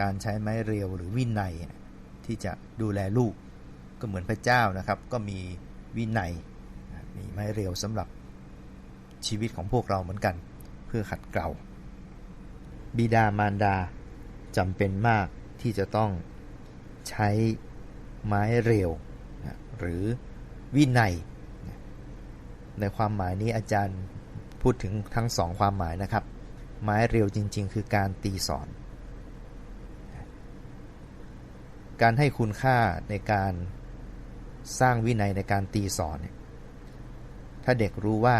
การใช้ไม้เรียวหรือวินัยที่จะดูแลลูกก็เหมือนพระเจ้านะครับ ก็มีวินัยมีไม้เรียวสำหรับชีวิตของพวกเราเหมือนกัน เพื่อขัดเกลาบิดามารดาจำเป็นมากที่จะต้องใช้ไม้เรียวนะหรือวินัยนะในความหมายนี้อาจารย์พูดถึงทั้งสองความหมายนะครับ ไม้เรียวจริง ๆ คือการตีสอน การให้คุณค่าในการสร้างวินัยในการตีสอนเนี่ยถ้าเด็กรู้ว่า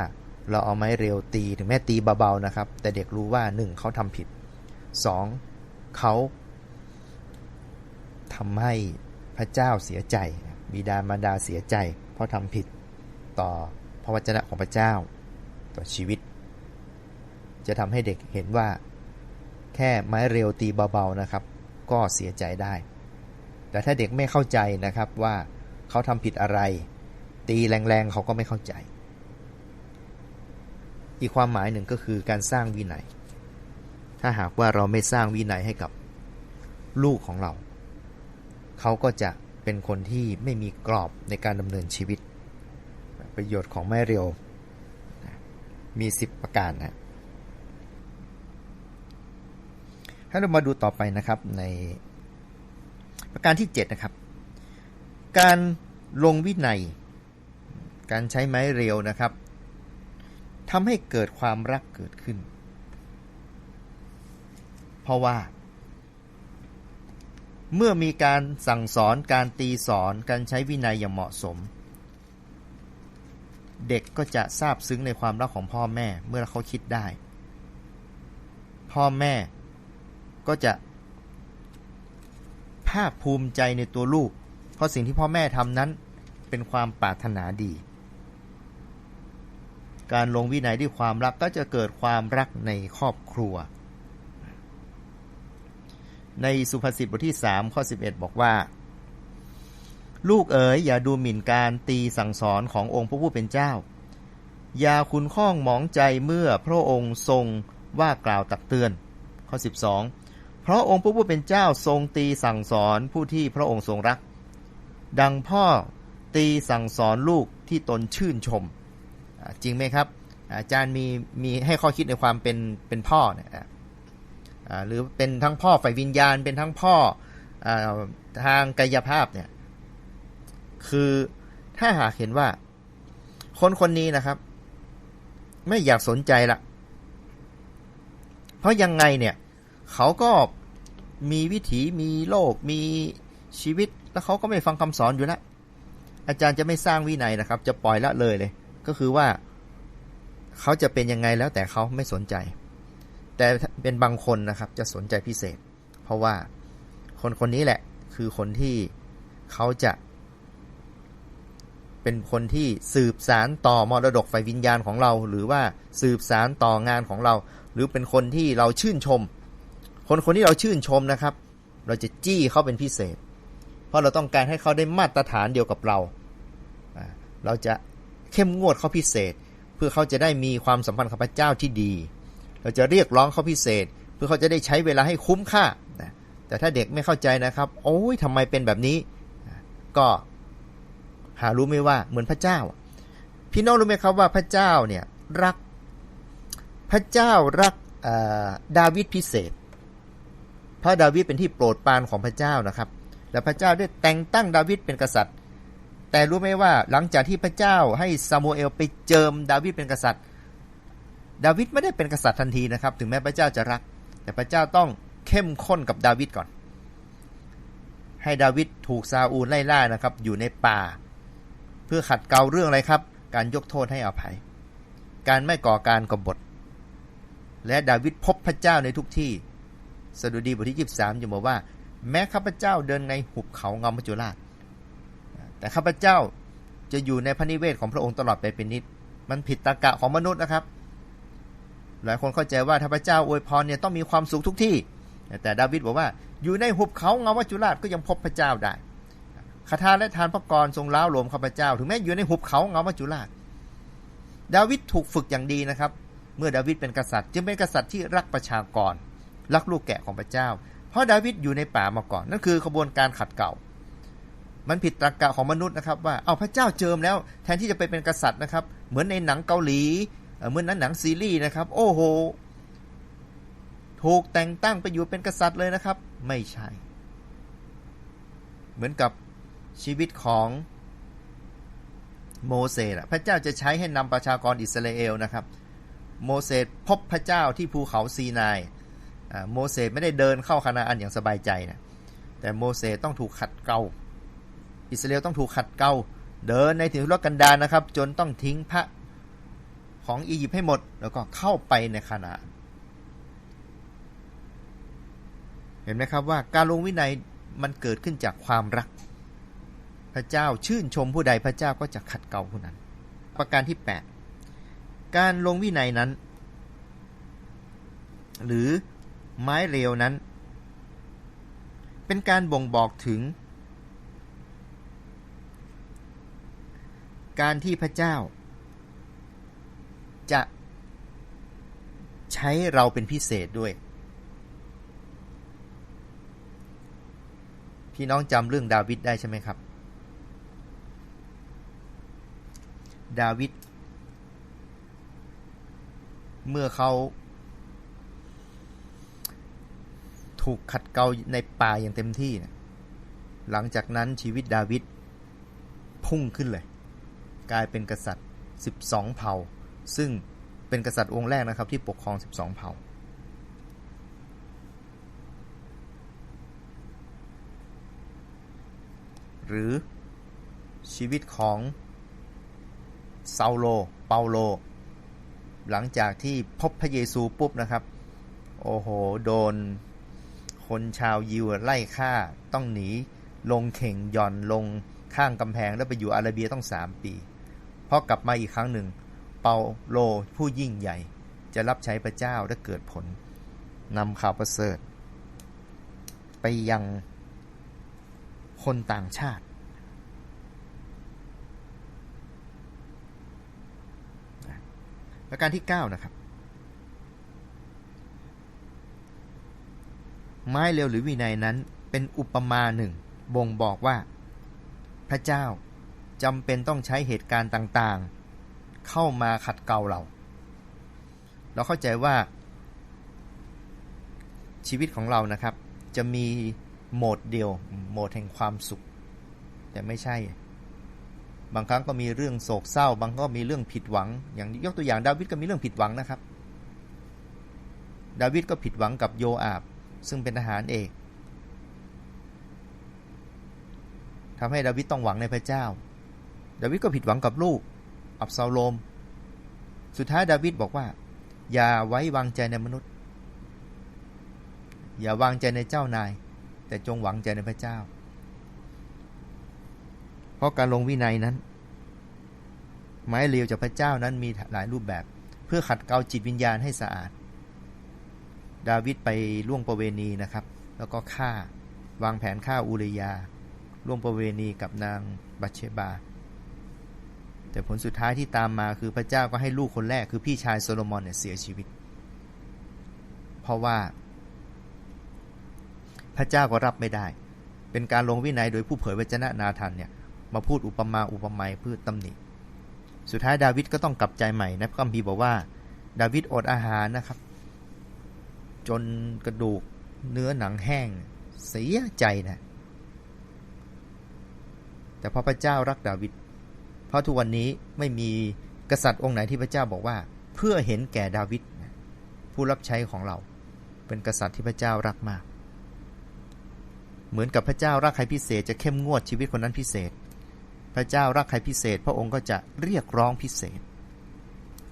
เราเอาไม้เรียวตีถึงแม้ตีเบาๆนะครับ แต่เด็กรู้ว่า 1. เขาทำผิด 2. เขาทำให้พระเจ้าเสียใจ บิดามารดาเสียใจ เพราะทำผิดต่อพระวจนะของพระเจ้า ต่อชีวิต จะทำให้เด็กเห็นว่า แค่ไม้เรียวตีเบาๆนะครับ ก็เสียใจได้ แต่ถ้าเด็กไม่เข้าใจนะครับว่าเขาทำผิดอะไร ตีแรงๆเขาก็ไม่เข้าใจ อีกความหมายหนึ่งก็คือการสร้างวินัย ถ้าหากว่าเราไม่สร้างวินัยให้กับลูกของเรา เขาก็จะเป็นคนที่ไม่มีกรอบในการดำเนินชีวิต ประโยชน์ของแม่เรียวมี 10 ประการนะถ้าเรามาดูต่อไปนะครับใน ประการที่7นะครับ การลงวินัย การใช้ไม้เรียวนะครับทำให้เกิดความรักเกิดขึ้น เพราะว่า เมื่อมีการสั่งสอนการตีสอนการใช้วินัยอย่างเหมาะสม เด็กก็จะซาบซึ้งในความรักของพ่อแม่เมื่อเขาคิดได้ พ่อแม่ก็จะ ภาคภูมิใจในตัวลูก เพราะสิ่งที่พ่อแม่ทำนั้นเป็นความปรารถนาดี การลงวินัยด้วยความรักก็จะเกิดความรักในครอบครัว ในสุภาษิตบทที่3ข้อ11 บอกว่า ลูกเอ๋ยอย่าดูหมิ่นการตีสั่งสอนขององค์พระผู้เป็นเจ้า อย่าคุณข้องหมองใจเมื่อพระองค์ทรงว่ากล่าวตักเตือน ข้อ 12 ราะองค์พระผู้เป็นเจ้าทรงตีสั่งสอนผู้ที่พระองค์ทรงรัก ดังพ่อตีสั่งสอนลูกที่ตนชื่นชม จริงไหมครับ อาจารย์มีมีให้ข้อคิดในความเป็นเป็นพ่อเนี่ยหรือเป็นทั้งพ่อฝ่ายวิญญาณ เป็นทั้งพ่ออทางกายภาพเนี่ยคือถ้าหากเห็นว่า คนคนนี้นะครับ ไม่อยากสนใจละเพราะยังไงเนี่ย เขาก็ มีวิถีมีโลกมีชีวิต แล้วเขาก็ไม่ฟังคำสอนอยู่แล้วอาจารย์จะไม่สร้างวินัยนะครับ จะปล่อยละเลยเลย ก็คือว่าเขาจะเป็นยังไงแล้วแต่เขาไม่สนใจ แต่เป็นบางคนนะครับจะสนใจพิเศษ เพราะว่าคนคนนี้แหละคือคนที่เขาจะ เป็นคนที่สืบสารต่อมรดกไฟวิญญาณของเรา หรือว่าสืบสารต่องานของเรา หรือเป็นคนที่เราชื่นชม คนคนที่เราชื่นชมนะครับ เราจะจี้เขาเป็นพิเศษ เพราะเราต้องการให้เขาได้มาตรฐานเดียวกับเรา เราจะเข้มงวดเขาพิเศษ เพื่อเขาจะได้มีความสัมพันธ์กับพระเจ้าที่ดี เราจะเรียกร้องเขาพิเศษ เพื่อเขาจะได้ใช้เวลาให้คุ้มค่า แต่ถ้าเด็กไม่เข้าใจนะครับ โอ้ยทำไมเป็นแบบนี้ ก็หารู้ไหมว่าเหมือนพระเจ้า พี่น้องรู้ไหมครับว่าพระเจ้าเนี่ยรักพระเจ้ารักดาวิดพิเศษ เพราะดาวิดเป็นที่โปรดปรานของพระเจ้านะครับ และพระเจ้าได้แต่งตั้งดาวิดเป็นกษัตริย์ แต่รู้ไหมว่าหลังจากที่พระเจ้าให้ซามูเอลไปเจิมดาวิดเป็นกษัตริย์ ดาวิดไม่ได้เป็นกษัตริย์ทันทีนะครับ ถึงแม้พระเจ้าจะรัก แต่พระเจ้าต้องเข้มข้นกับดาวิดก่อน ให้ดาวิดถูกซาอูลไล่ล่านะครับ อยู่ในป่า เพื่อขัดเกลาเรื่องอะไรครับ การยกโทษให้อภัย การไม่ก่อการกบฏและดาวิดพบพระเจ้าในทุกที่ สดุดีบทที่ 23จะบอกว่า แม้ข้าพเจ้าเดินในหุบเขาเงามัจจุราช แต่ข้าพเจ้าจะอยู่ในพระนิเวศของพระองค์ตลอดไปเป็นนิด มันผิดตรรกะของมนุษย์นะครับ หลายคนเข้าใจว่าถ้าพระเจ้าอวยพรเนี่ยต้องมีความสุขทุกที่ แต่ดาวิดบอกว่าอยู่ในหุบเขาเงามัจจุราชก็ยังพบพระเจ้าได้คาถาและทานพระกรทรงล้าวโลมข้าพเจ้า ถึงแม้อยู่ในหุบเขาเงามัจจุราช ดาวิดถูกฝึกอย่างดีนะครับ เมื่อดาวิดเป็นกษัตริย์ จึงเป็นกษัตริย์ที่รักประชากร รักลูกแกะของพระเจ้า เพราะดาวิดอยู่ในป่ามาก่อน นั่นคือขบวนการขัดเก่า มันผิดตรรกะของมนุษย์นะครับ ว่าเอาพระเจ้าเจิมแล้ว แทนที่จะไปเป็นกษัตริย์นะครับ เหมือนในหนังเกาหลีเหมือนนั้นหนังซีรีส์นะครับ โอ้โหถูกแต่งตั้งไปอยู่เป็นกษัตริย์เลยนะครับ ไม่ใช่ เหมือนกับชีวิตของโมเสสพระเจ้าจะใช้ให้นำประชากรอิสราเอลนะครับ โมเสสพบพระเจ้าที่ภูเขาซีนาย โมเสสไม่ได้เดินเข้าคานาอันอย่างสบายใจนะแต่โมเสสต้องถูกขัดเกลาอิสราเอลต้องถูกขัดเกลาเดินในถิ่นทุรกันดารนะครับ จนต้องทิ้งพระของอียิปต์ให้หมด แล้วก็เข้าไปในคานาเห็นไหมครับว่าการลงวินัยมันเกิดขึ้นจากความรัก พระเจ้าชื่นชมผู้ใดพระเจ้าก็จะขัดเกลาผู้นั้น ประการที่ 8 การลงวินัยนั้น หรือ ไม้เรียวนั้น เป็นการบ่งบอกถึง การที่พระเจ้า จะใช้เราเป็นพิเศษด้วย พี่น้องจำเรื่องดาวิดได้ใช่ไหมครับ ดาวิดเมื่อเขา ถูกขัดเกลาในป่าอย่างเต็มที่นะหลังจากนั้นชีวิตดาวิดพุ่งขึ้นเลย กลายเป็นกษัตริย์ 12 เผ่า ซึ่งเป็นกษัตริย์องค์แรกนะครับที่ปกครอง 12 เผ่า หรือชีวิตของซาโล เปาโล หลังจากที่พบพระเยซูปุ๊บนะครับ โอ้โห โดน คนชาวยิวไล่ฆ่าต้องหนีลงเข่งหย่อนลงข้างกำแพงแล้วไปอยู่อาราเบียต้องสามปีพอกลับมาอีกครั้งหนึ่ง เปาโลผู้ยิ่งใหญ่ จะรับใช้พระเจ้าและเกิดผลนำข่าวประเสริฐ ไปยังคนต่างชาติ ประการที่ 9 นะครับ ไม้เร็วหรือวินัยนั้นเป็นอุปมาหนึ่ง บ่งบอกว่า พระเจ้าจำเป็นต้องใช้เหตุการณ์ต่างๆ เข้ามาขัดเกลาเรา เราเข้าใจว่า ชีวิตของเรานะครับ จะมีโหมดเดียวโหมดแห่งความสุข แต่ไม่ใช่ บางครั้งก็มีเรื่องโศกเศร้า บางก็มีเรื่องผิดหวัง อย่างยกตัวอย่างดาวิดก็มีเรื่องผิดหวังนะครับ ดาวิดก็ผิดหวังกับโยอาบ ซึ่งเป็นทหารเอกทำให้ดาวิดต้องหวังในพระเจ้า ดาวิดก็ผิดหวังกับลูก อับซาโลม สุดท้ายดาวิดบอกว่า อย่าไว้วางใจในมนุษย์ อย่าวางใจในเจ้านาย แต่จงหวังใจในพระเจ้า เพราะการลงวินัยนั้น ไม้เลียวจากพระเจ้านั้นมีหลายรูปแบบ เพื่อขัดเกลาจิตวิญญาณให้สะอาด ดาวิดไปล่วงประเวณีนะครับ แล้วก็ฆ่าวางแผนฆ่าอูริยาร่วมประเวณีกับนางบัตเชบา แต่ผลสุดท้ายที่ตามมาคือพระเจ้าก็ให้ลูกคนแรกคือพี่ชายโซโลมอนเนี่ยเสียชีวิต เพราะว่า พระเจ้าก็รับไม่ได้ เป็นการลงวินัยโดยผู้เผยวจนะนาธันเนี่ยมาพูดอุปมาอุปไมยเพื่อตำหนิ สุดท้ายดาวิดก็ต้องกลับใจใหม่นะพระคัมภีร์บอกว่า ดาวิดอดอาหารนะครับ จนกระดูกเนื้อหนังแห้ง เสียใจนะ แต่พอพระเจ้ารักดาวิดเพราะทุกวันนี้ไม่มีกษัตริย์องค์ไหนที่พระเจ้าบอกว่า เพื่อเห็นแก่ดาวิดผู้รับใช้ของเรา เป็นกษัตริย์ที่พระเจ้ารักมาก เหมือนกับพระเจ้ารักใครพิเศษจะเข้มงวดชีวิตคนนั้นพิเศษ พระเจ้ารักใครพิเศษ พระองค์ก็จะเรียกร้องพิเศษ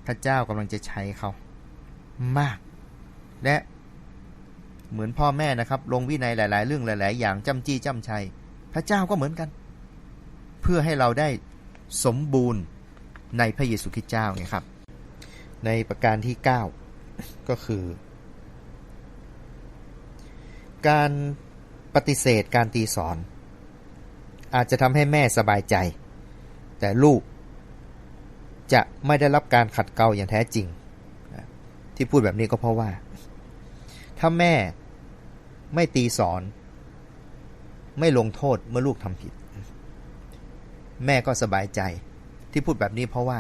พระเจ้ากำลังจะใช้เขามาก และ เหมือนพ่อแม่นะครับ ลงวินัยหลาย ๆ เรื่องหลาย ๆ อย่างจำจี้จำชัย พระเจ้าก็เหมือนกัน เพื่อให้เราได้สมบูรณ์ในพระเยซูคริสต์เจ้าไงครับ ในประการที่ 9 ก็คือ การปฏิเสธการตีสอน อาจจะทำให้แม่สบายใจ แต่ลูกจะไม่ได้รับการขัดเกลาอย่างแท้จริง ที่พูดแบบนี้ก็เพราะว่า ถ้าแม่ ไม่ตีสอน ไม่ลงโทษเมื่อลูกทำผิด แม่ก็สบายใจที่พูดแบบนี้เพราะว่า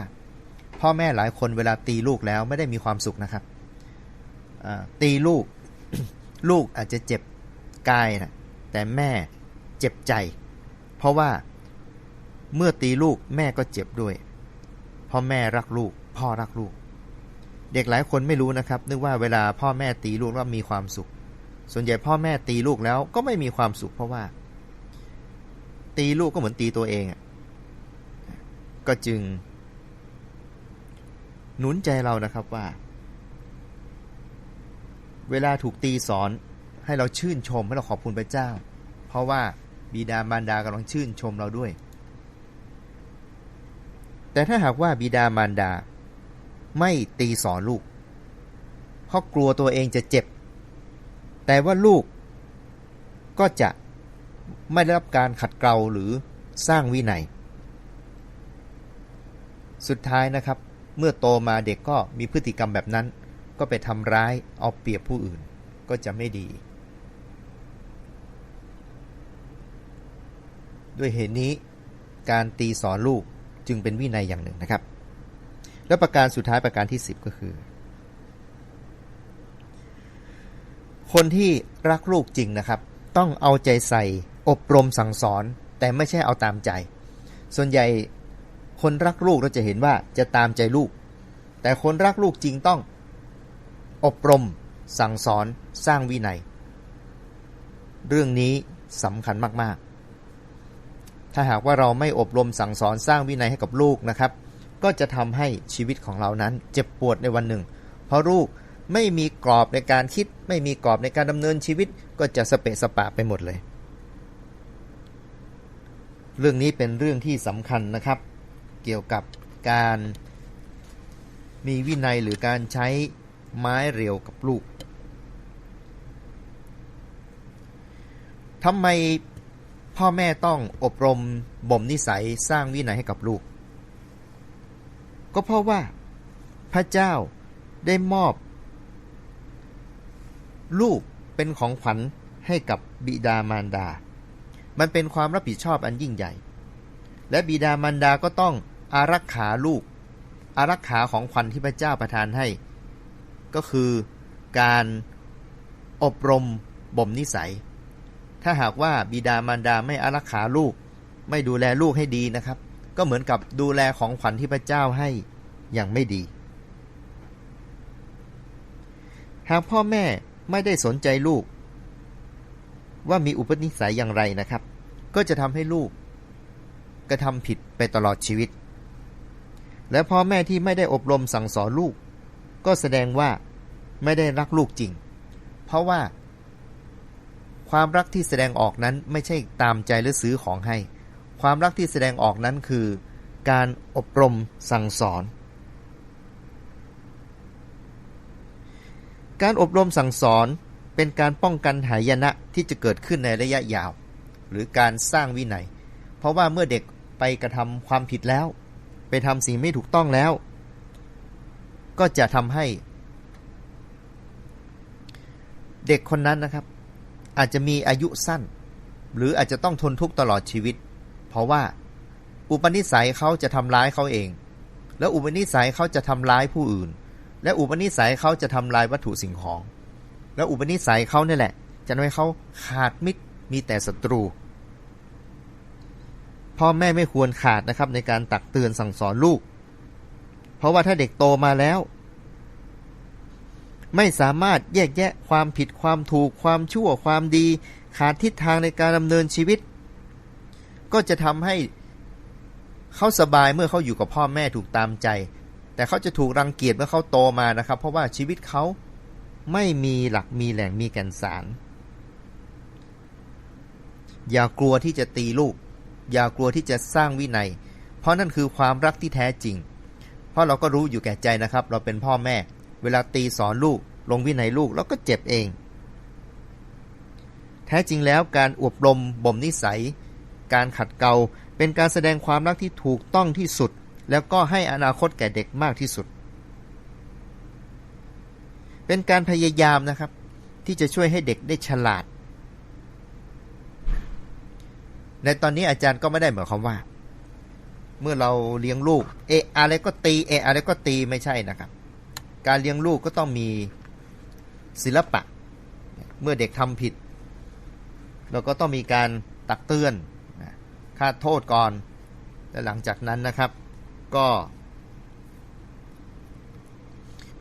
พ่อแม่หลายคนเวลาตีลูกแล้วไม่ได้มีความสุขนะครับตีลูก ลูกอาจจะเจ็บกายนะแต่แม่เจ็บใจ เพราะว่าเมื่อตีลูกแม่ก็เจ็บด้วยพราะแม่รักลูก พ่อรักลูก เด็กหลายคนไม่รู้นะครับ นึกว่าเวลาพ่อแม่ตีลูกแล้วมีความสุข ส่วนใหญ่พ่อแม่ตีลูกแล้วก็ไม่มีความสุขเพราะว่า ตีลูกก็เหมือนตีตัวเองอะก็จึง หนุนใจเรานะครับว่า เวลาถูกตีสอนให้เราชื่นชมให้เราขอบคุณพระเจ้า เพราะว่าบิดามารดากำลังชื่นชมเราด้วย แต่ถ้าหากว่าบิดามารดาไม่ตีสอนลูกเพราะกลัวตัวเองจะเจ็บ แต่ว่าลูกก็จะไม่ได้รับการขัดเกลาหรือสร้างวินัย สุดท้ายนะครับ เมื่อโตมาเด็กก็มีพฤติกรรมแบบนั้น ก็ไปทำร้ายเอาเปรียบผู้อื่นก็จะไม่ดี ด้วยเหตุนี้การตีสอนลูกจึงเป็นวินัยอย่างหนึ่งนะครับ และประการสุดท้ายประการที่ 10 ก็คือ คนที่รักลูกจริงนะครับ ต้องเอาใจใส่ อบรมสั่งสอน แต่ไม่ใช่เอาตามใจ ส่วนใหญ่คนรักลูกเราจะเห็นว่าจะตามใจลูก แต่คนรักลูกจริงต้อง อบรม สั่งสอน สร้างวินัย เรื่องนี้สำคัญมาก ๆ ถ้าหากว่าเราไม่อบรมสั่งสอนสร้างวินัยให้กับลูกนะครับ ก็จะทำให้ชีวิตของเรานั้นเจ็บปวดในวันหนึ่ง เพราะลูก ไม่มีกรอบในการคิด ไม่มีกรอบในการดำเนินชีวิต ก็จะสเปะสปะไปหมดเลย เรื่องนี้เป็นเรื่องที่สำคัญนะครับ เกี่ยวกับการมีวินัยหรือการใช้ไม้เรียวกับลูกทำไมพ่อแม่ต้องอบรมบ่มนิสัยสร้างวินัยให้กับลูก ก็เพราะว่าพระเจ้าได้มอบ ลูกเป็นของขวัญให้กับบิดามารดา มันเป็นความรับผิดชอบอันยิ่งใหญ่ และบิดามารดาก็ต้องอารักขาลูก อารักขาของขวัญที่พระเจ้าประทานให้ ก็คือการอบรมบ่มนิสัย ถ้าหากว่าบิดามารดาไม่อารักขาลูก ไม่ดูแลลูกให้ดีนะครับ ก็เหมือนกับดูแลของขวัญที่พระเจ้าให้อย่างไม่ดี หากพ่อแม่ ไม่ได้สนใจลูก ว่ามีอุปนิสัยอย่างไรนะครับ ก็จะทำให้ลูก กระทำผิดไปตลอดชีวิต และพ่อแม่ที่ไม่ได้อบรมสั่งสอนลูก ก็แสดงว่าไม่ได้รักลูกจริง เพราะว่า ความรักที่แสดงออกนั้นไม่ใช่ตามใจหรือซื้อของให้ ความรักที่แสดงออกนั้นคือ การอบรมสั่งสอน การอบรมสั่งสอนเป็นการป้องกันหายนะที่จะเกิดขึ้นในระยะยาว หรือการสร้างวินัย เพราะว่าเมื่อเด็กไปกระทำความผิดแล้ว ไปทำสิ่งไม่ถูกต้องแล้ว ก็จะทำให้ เด็กคนนั้นนะครับ อาจจะมีอายุสั้น หรืออาจจะต้องทนทุกข์ตลอดชีวิต เพราะว่า อุปนิสัยเขาจะทำร้ายเขาเอง แล้วอุปนิสัยเขาจะทำร้ายผู้อื่น และอุปนิสัยเขาจะทำลายวัตถุสิ่งของ แล้วอุปนิสัยเขาเนี่ยแหละ จะทำให้เขาขาดมิตรมีแต่ศัตรู พ่อแม่ไม่ควรขาดนะครับในการตักเตือนสั่งสอนลูก เพราะว่าถ้าเด็กโตมาแล้ว ไม่สามารถแยกแยะความผิดความถูกความชั่วความดี ขาดทิศทางในการดำเนินชีวิต ก็จะทำให้เขาสบายเมื่อเขาอยู่กับพ่อแม่ถูกตามใจ แต่เขาจะถูกรังเกียจเมื่อเขาโตมานะครับ เพราะว่าชีวิตเขาไม่มีหลักมีแหล่งมีแก่นสาร อย่ากลัวที่จะตีลูก อย่ากลัวที่จะสร้างวินัย เพราะนั่นคือความรักที่แท้จริง เพราะเราก็รู้อยู่แก่ใจนะครับ เราเป็นพ่อแม่ เวลาตีสอนลูก ลงวินัยลูกเราก็เจ็บเอง แท้จริงแล้วการอบรมบ่มนิสัย การขัดเกลาเป็นการแสดงความรักที่ถูกต้องที่สุด แล้วก็ให้อนาคตแก่เด็กมากที่สุด เป็นการพยายามนะครับ ที่จะช่วยให้เด็กได้ฉลาด ในตอนนี้อาจารย์ก็ไม่ได้หมายความว่า เมื่อเราเลี้ยงลูก เอะอะไรก็ตีเอะอะไรก็ตีไม่ใช่นะครับ การเลี้ยงลูกก็ต้องมีศิลปะ เมื่อเด็กทำผิด เราก็ต้องมีการตักเตือนนะคาดโทษก่อน และหลังจากนั้นนะครับ ก็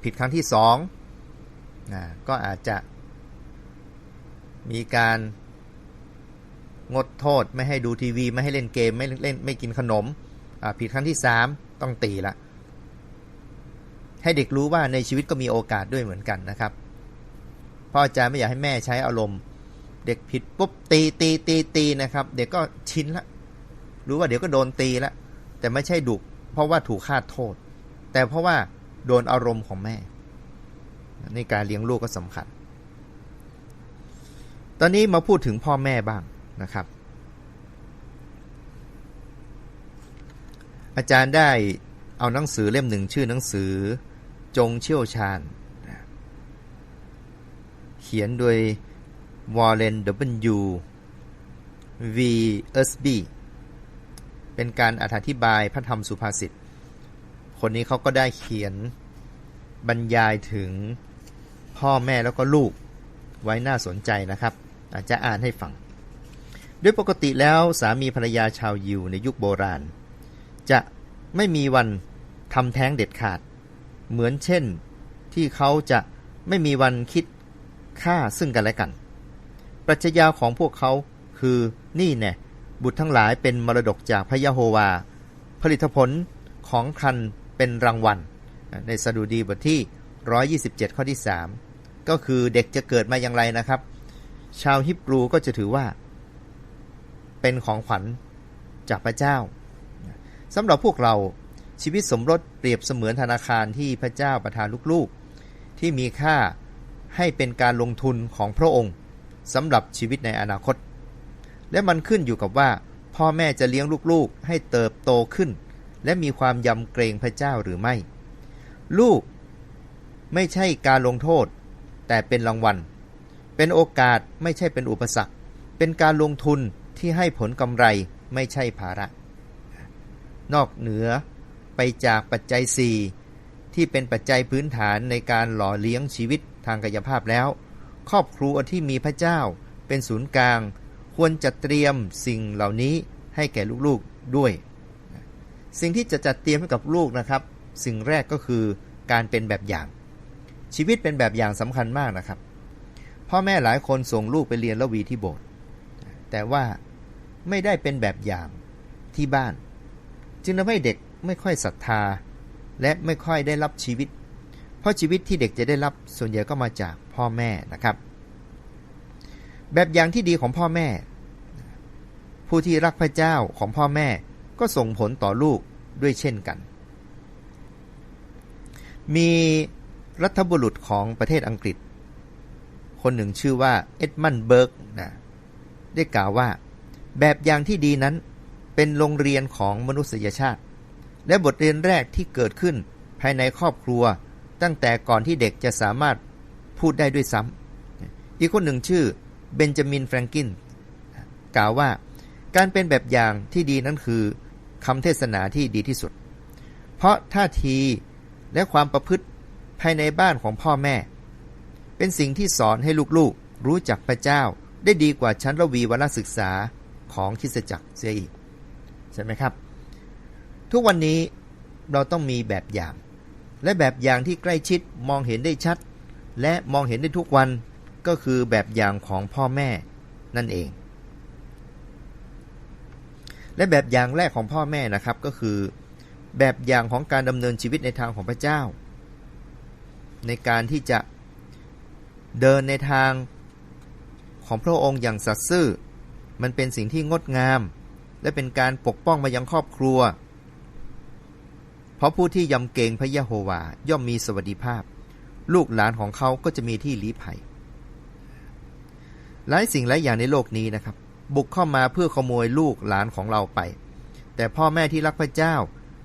ผิดครั้งที่สองนะก็อาจจะมีการงดโทษไม่ให้ดูทีวี ไม่ให้เล่นเกม ไม่เล่นไม่กินขนมผิดครั้งที่สามต้องตีละ ให้เด็กรู้ว่าในชีวิตก็มีโอกาสด้วยเหมือนกันนะครับพ่ออาจารย์ไม่อยากให้แม่ใช้อารมณ์ เด็กผิดปุ๊บตีตีตีตีนะครับ เด็กก็ชินละ รู้ว่าเดี๋ยวก็โดนตีละ แต่ไม่ใช่ดุ เพราะว่าถูกคาดโทษ แต่เพราะว่าโดนอารมณ์ของแม่ในการเลี้ยงลูกก็สำคัญ ตอนนี้มาพูดถึงพ่อแม่บ้างนะครับ อาจารย์ได้เอาหนังสือเล่มหนึ่งชื่อหนังสือจงเชี่ยวชาญ เขียนโดยวอร์เรน W. V. S. B. เป็นการอธิบายพระธรรมสุภาษิต คนนี้เขาก็ได้เขียนบรรยายถึงพ่อแม่แล้วก็ลูกไว้น่าสนใจนะครับ อาจจะอ่านให้ฟัง ด้วยปกติแล้วสามีภรรยาชาวยิวในยุคโบราณ จะไม่มีวันทำแท้งเด็ดขาด เหมือนเช่นที่เขาจะไม่มีวันคิดฆ่าซึ่งกันและกัน ปรัชญาของพวกเขาคือนี่แน่ บุตรทั้งหลายเป็นมรดกจากพระยะโฮวา ผลิตผลของคันเป็นรางวัล ในสดุดีบทที่ 127 ข้อที่ 3 ก็คือเด็กจะเกิดมาอย่างไรนะครับ ชาวฮิบรูก็จะถือว่า เป็นของขวัญจากพระเจ้าสำหรับพวกเราชีวิตสมรสเปรียบเสมือนธนาคารที่พระเจ้าประทานลูกๆ ที่มีค่าให้เป็นการลงทุนของพระองค์สำหรับชีวิตในอนาคต และมันขึ้นอยู่กับว่า พ่อแม่จะเลี้ยงลูกๆ ให้เติบโตขึ้น และมีความยำเกรงพระเจ้าหรือไม่ ลูกไม่ใช่การลงโทษ แต่เป็นรางวัล เป็นโอกาสไม่ใช่เป็นอุปสรรค เป็นการลงทุนที่ให้ผลกำไรไม่ใช่ภาระ นอกเหนือไปจากปัจจัย 4 ที่เป็นปัจจัยพื้นฐานในการหล่อเลี้ยงชีวิตทางกายภาพแล้ว ครอบครัวที่มีพระเจ้าเป็นศูนย์กลาง ควรจัดเตรียมสิ่งเหล่านี้ให้แก่ลูกๆด้วย สิ่งที่จะจัดเตรียมให้กับลูกนะครับ สิ่งแรกก็คือการเป็นแบบอย่าง ชีวิตเป็นแบบอย่างสำคัญมากนะครับ พ่อแม่หลายคนส่งลูกไปเรียนละวีที่โบสถ์แต่ว่าไม่ได้เป็นแบบอย่างที่บ้าน จึงทำให้เด็กไม่ค่อยศรัทธา และไม่ค่อยได้รับชีวิต เพราะชีวิตที่เด็กจะได้รับส่วนใหญ่ก็มาจากพ่อแม่นะครับ แบบอย่างที่ดีของพ่อแม่ ผู้ที่รักพระเจ้าของพ่อแม่ก็ส่งผลต่อลูกด้วยเช่นกัน มีรัฐบุรุษของประเทศอังกฤษ คนหนึ่งชื่อว่าเอ็ดมันเบิร์กนะได้กล่าวว่า แบบอย่างที่ดีนั้นเป็นโรงเรียนของมนุษยชาติ และบทเรียนแรกที่เกิดขึ้นภายในครอบครัว ตั้งแต่ก่อนที่เด็กจะสามารถพูดได้ด้วยซ้ำอีกคนหนึ่งชื่อ เบนจามินแฟรงกินกล่าวว่าการเป็นแบบอย่างที่ดีนั้นคือคำเทศนาที่ดีที่สุด เพราะท่าทีและความประพฤติภายในบ้านของพ่อแม่ เป็นสิ่งที่สอนให้ลูกๆ รู้จักพระเจ้าได้ดีกว่าชั้นระวีวรศึกษาของคิสจักรเสียอีก ใช่ไหมครับ ทุกวันนี้เราต้องมีแบบอย่าง และแบบอย่างที่ใกล้ชิดมองเห็นได้ชัด และมองเห็นได้ทุกวัน ก็คือแบบอย่างของพ่อแม่นั่นเอง และแบบอย่างแรกของพ่อแม่นะครับก็คือ แบบอย่างของการดำเนินชีวิตในทางของพระเจ้า ในการที่จะเดินในทางของพระองค์อย่างสัตย์ซื่อ มันเป็นสิ่งที่งดงาม และเป็นการปกป้องมายังครอบครัว เพราะผู้ที่ยำเกรงพระยะโฮวาย่อมมีสวัสดิภาพ ลูกหลานของเขาก็จะมีที่ลี้ภัย หลายสิ่งหลายอย่างในโลกนี้นะครับ บุกเข้ามาเพื่อขโมยลูกหลานของเราไป แต่พ่อแม่ที่รักพระเจ้า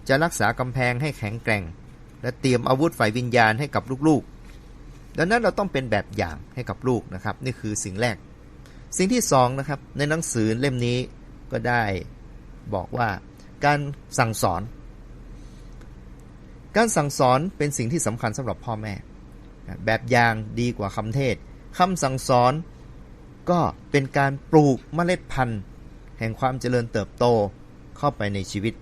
จะรักษากำแพงให้แข็งแกร่ง และเตรียมอาวุธฝ่ายวิญญาณให้กับลูกๆ ดังนั้นเราต้องเป็นแบบอย่างให้กับลูกนะครับ นี่คือสิ่งแรก สิ่งที่สองนะครับในหนังสือเล่มนี้ก็ได้บอกว่าการสั่งสอน การสั่งสอนเป็นสิ่งที่สำคัญสำหรับพ่อแม่ แบบอย่างดีกว่าคำเทศคำสั่งสอน ก็เป็นการปลูกเมล็ดพันธุ์ แห่งความเจริญเติบโตเข้าไปในชีวิต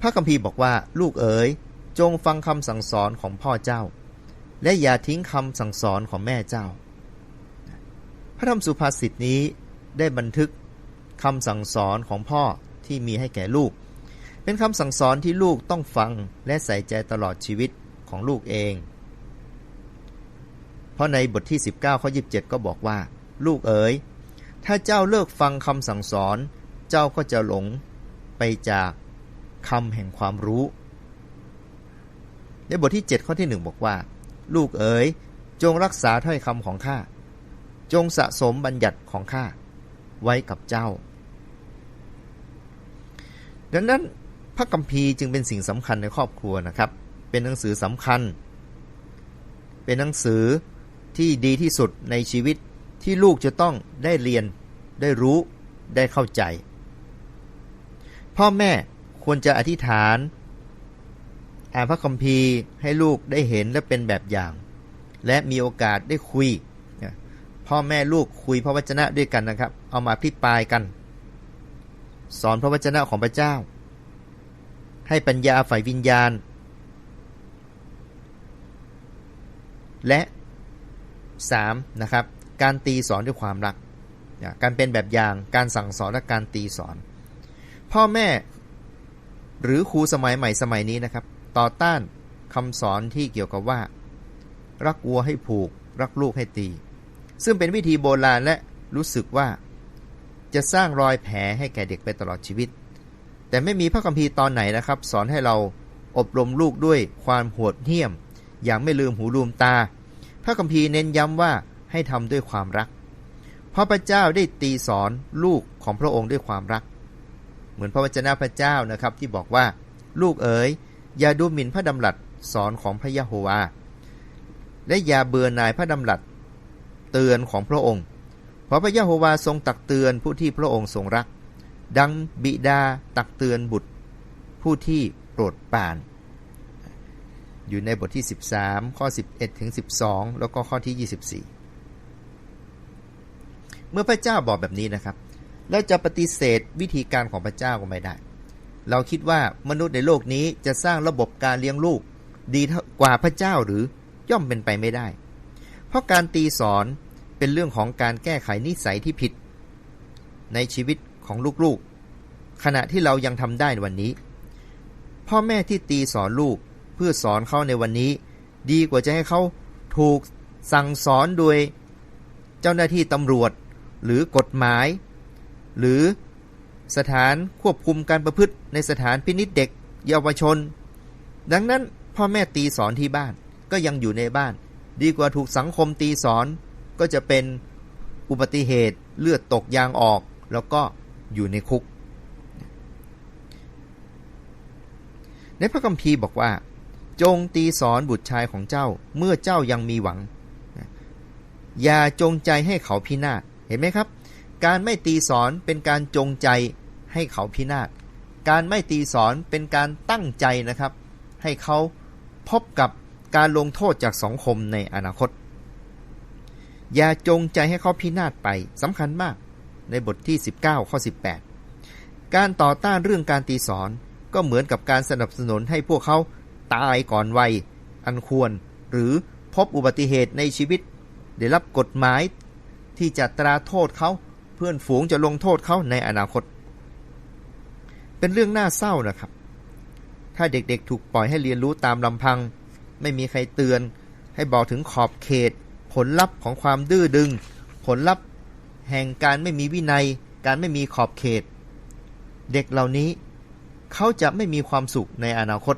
พระคัมภีร์บอกว่าลูกเอ๋ยจงฟังคำสั่งสอนของพ่อเจ้า และอย่าทิ้งคำสั่งสอนของแม่เจ้า พระธรรมสุภาษิตนี้ได้บันทึกคำสั่งสอนของพ่อที่มีให้แก่ลูก เป็นคำสั่งสอนที่ลูกต้องฟังและใส่ใจตลอดชีวิตของลูกเอง ราะในบทที่ 19ข้อ27 ก็บอกว่า ลูกเอ๋ย ถ้าเจ้าเลิกฟังคำสั่งสอน เจ้าก็จะหลงไปจากคำแห่งความรู้ ในบทที่ 7 ข้อที่ 1 บอกว่า ลูกเอ๋ย จงรักษาถ้อยคำของข้า จงสะสมบัญญัติของข้า ไว้กับเจ้า ดังนั้นพระกัมภีร์จึงเป็นสิ่งสำคัญในครอบครัวนะครับ เป็นหนังสือสำคัญ เป็นหนังสือ ที่ดีที่สุดในชีวิตที่ลูกจะต้องได้เรียน ได้รู้ ได้เข้าใจ พ่อแม่ควรจะอธิษฐาน อ่านพระคัมภีร์ให้ลูกได้เห็นและเป็นแบบอย่าง และมีโอกาสได้คุย พ่อแม่ลูกคุยพระวจนะด้วยกันนะครับ เอามาพิปรายกัน สอนพระวจนะของพระเจ้า ให้ปัญญาฝ่ายวิญญาณ และ 3. นะครับการตีสอนด้วยความรักการเป็นแบบอย่างการสั่งสอนและการตีสอน พ่อแม่หรือครูสมัยใหม่สมัยนี้นะครับ ต่อต้านคำสอนที่เกี่ยวกับว่า รักวัวให้ผูก รักลูกให้ตี ซึ่งเป็นวิธีโบราณและรู้สึกว่า จะสร้างรอยแผลให้แก่เด็กไปตลอดชีวิต แต่ไม่มีพระคัมภีร์ตอนไหนนะครับ สอนให้เราอบรมลูกด้วยความโหดเหี้ยม อย่างไม่ลืมหูลืมตา พระคัมภีร์เน้นย้ำว่าให้ทำด้วยความรัก เพราะพระเจ้าได้ตีสอนลูกของพระองค์ด้วยความรัก เหมือนพระวจนะพระเจ้านะครับที่บอกว่า ลูกเอ๋ยอย่าดูหมิ่นพระดำรัสสอนของพระยะโฮวา และอย่าเบื่อหน่ายพระดำรัสเตือนของพระองค์ เพราะพระยะโฮวาทรงตักเตือนผู้ที่พระองค์ทรงรัก ดังบิดาตักเตือนบุตร ผู้ที่โปรดปราน อยู่ในบทที่ 13 ข้อ 11 ถึง 12 แล้วก็ข้อที่ 24 เมื่อพระเจ้าบอกแบบนี้นะครับเราจะปฏิเสธวิธีการของพระเจ้าก็ไม่ได้ เราคิดว่ามนุษย์ในโลกนี้จะสร้างระบบการเลี้ยงลูก ดีกว่าพระเจ้าหรือย่อมเป็นไปไม่ได้ เพราะการตีสอนเป็นเรื่องของการแก้ไขนิสัยที่ผิด ในชีวิตของลูกๆ ขณะที่เรายังทำได้วันนี้ พ่อแม่ที่ตีสอนลูก พื่อสอนเขาในวันนี้ ดีกว่าจะให้เขาถูกสั่งสอนโดยเจ้าหน้าที่ตำรวจ หรือกฎหมาย หรือสถานควบคุมการประพฤติในสถานพินิษเด็กเยาวชน ดังนั้นพ่อแม่ตีสอนที่บ้านก็ยังอยู่ในบ้าน ดีกว่าถูกสังคมตีสอนก็จะเป็นอุบัติเหตุเลือดตกยางออก แล้วก็อยู่ในคุก ในพระคัมภีร์บอกว่า จงตีสอนบุตรชายของเจ้าเมื่อเจ้ายังมีหวัง อย่าจงใจให้เขาพินาศเห็นไหมครับ การไม่ตีสอนเป็นการจงใจให้เขาพินาศการไม่ตีสอนเป็นการตั้งใจนะครับ ให้เขาพบกับการลงโทษจากสังคมในอนาคต อย่าจงใจให้เขาพินาศไปสำคัญมากในบทที่ 19 ข้อ 18 การต่อต้านเรื่องการตีสอนก็เหมือนกับการสนับสนุนให้พวกเขา ตายก่อนวัยอันควร หรือพบอุบัติเหตุในชีวิต ได้รับกฎหมายที่จะตราโทษเขาเพื่อนฝูงจะลงโทษเขาในอนาคต เป็นเรื่องน่าเศร้านะครับ ถ้าเด็กๆถูกปล่อยให้เรียนรู้ตามลำพัง ไม่มีใครเตือน ให้บอกถึงขอบเขต ผลลัพธ์ของความดื้อดึง ผลลัพธ์แห่งการไม่มีวินัย การไม่มีขอบเขต เด็กเหล่านี้ เขาจะไม่มีความสุขในอนาคต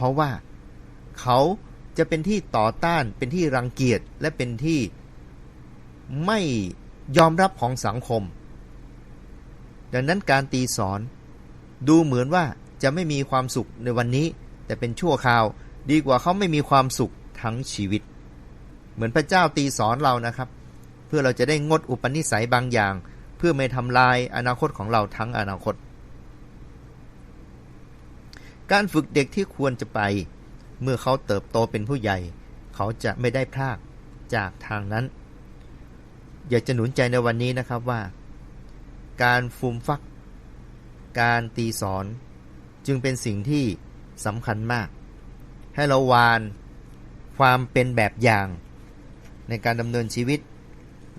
เพราะว่าเขาจะเป็นที่ต่อต้านเป็นที่รังเกียจและเป็นที่ไม่ยอมรับของสังคม ดังนั้นการตีสอนดูเหมือนว่าจะไม่มีความสุขในวันนี้ แต่เป็นชั่วคราวดีกว่าเขาไม่มีความสุขทั้งชีวิต เหมือนพระเจ้าตีสอนเรานะครับ เพื่อเราจะได้งดอุปนิสัยบางอย่าง เพื่อไม่ทำลายอนาคตของเราทั้งอนาคต การฝึกเด็กที่ควรจะไป เมื่อเขาเติบโตเป็นผู้ใหญ่ เขาจะไม่ได้พลากจากทางนั้น อยากจะหนุนใจในวันนี้นะครับว่า การฟูมฟัก การตีสอน จึงเป็นสิ่งที่สำคัญมาก ให้เราวานความเป็นแบบอย่าง ในการดำเนินชีวิต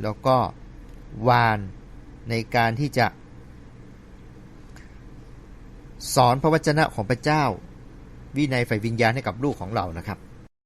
แล้วก็วานในการที่จะ สอนพระวจนะของพระเจ้า วินัยฝ่ายวิญญาณให้กับลูกของเรานะครับ